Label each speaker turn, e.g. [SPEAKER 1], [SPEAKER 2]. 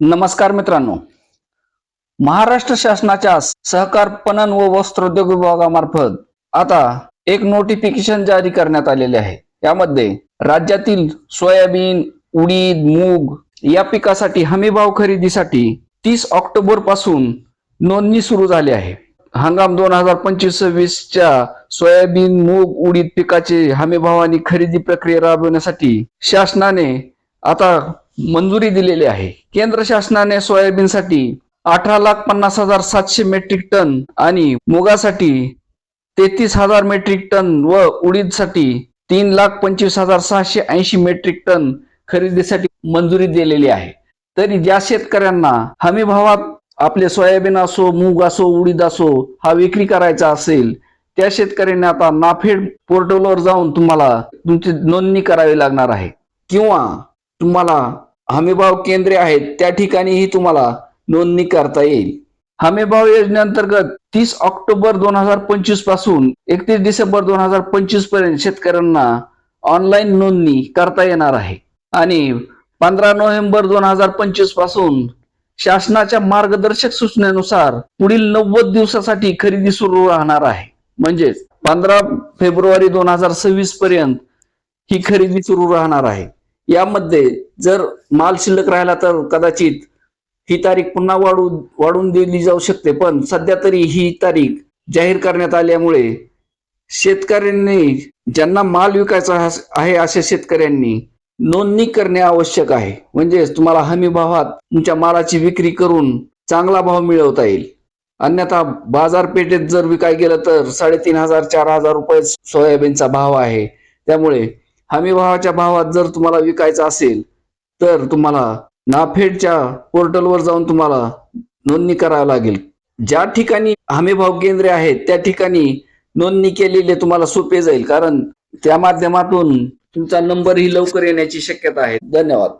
[SPEAKER 1] नमस्कार मित्रांनो. महाराष्ट्र शासनाच्या सहकार पणन व वस्त्रोद्योग विभागामार्फत आता एक नोटिफिकेशन जारी करण्यात आलेले आहे. यामध्ये राज्यातील सोयाबीन उडीद मूग या पिकासाठी हमीभाव खरेदीसाठी तीस ऑक्टोबरपासून नोंदणी सुरू झाली आहे. हंगाम दोन हजार पंचवीस सव्वीसच्या सोयाबीन मूग उडीद पिकाचे हमीभाव आणि खरेदी प्रक्रिया राबवण्यासाठी शासनाने आता मंजुरी दिलेली आहे. केंद्र शासनाने सोयाबीनसाठी अठरा लाख पन्नास हजार सातशे मेट्रिक टन आणि मुगासाठी तेहतीस हजार मेट्रिक टन व उडीदसाठी तीन लाख पंचवीस हजार सहाशे ऐंशी मेट्रिक टन खरेदीसाठी मंजुरी दिलेली आहे. तरी ज्या शेतकऱ्यांना हमी भावात आपले सोयाबीन असो मूग असो उडीद असो हा विक्री करायचा असेल त्या शेतकऱ्यांनी आता नाफेड पोर्टलवर जाऊन तुम्हाला तुमची नोंदणी करावी लागणार आहे. किंवा तुम्हाला हमीभाव केंद्रे आहेत त्या ठिकाणीही तुम्हाला नोंदणी करता येईल. हमीभाव योजनेअंतर्गत तीस ऑक्टोबर दोन हजार पंचवीसपासून एकतीस डिसेंबर दोन हजार पंचवीसपर्यंत शेतकऱ्यांना ऑनलाईन नोंदणी करता येणार आहे. आणि पंधरा नोव्हेंबर दोन हजार पंचवीसपासून शासनाच्या मार्गदर्शक सूचनेनुसार पुढील नव्वद दिवसासाठी खरेदी सुरू राहणार आहे. म्हणजेच पंधरा फेब्रुवारी दोन हजार सव्वीस पर्यंत ही खरेदी सुरू राहणार आहे. यामध्ये जर माल शिल्लक राहिला तर कदाचित ही तारीख पुन्हा वाढू वाढून दिली जाऊ शकते. पण सध्या तरी ही तारीख जाहीर करण्यात आल्यामुळे शेतकऱ्यांनी ज्यांना माल विकायचा आहे अशा शेतकऱ्यांनी नोंदणी करणे आवश्यक आहे. म्हणजेच तुम्हाला हमी भावात तुमच्या मालाची विक्री करून चांगला भाव मिळवता येईल. अन्यथा बाजारपेठेत जर विकाय गेलं तर साडेतीन हजार चार हजार रुपये सोयाबीनचा भाव आहे. त्यामुळे हमी भावाच्या भावात जर तुम्हाला विकायचं असेल तर तुम्हाला नाफेडच्या पोर्टलवर जाऊन तुम्हाला नोंदणी करावी लागेल. ज्या ठिकाणी हमी भाव केंद्रे आहेत त्या ठिकाणी नोंदणी केलेले तुम्हाला सोपे जाईल कारण त्या माध्यमातून तुमचा नंबरही लवकर येण्याची शक्यता आहे. धन्यवाद.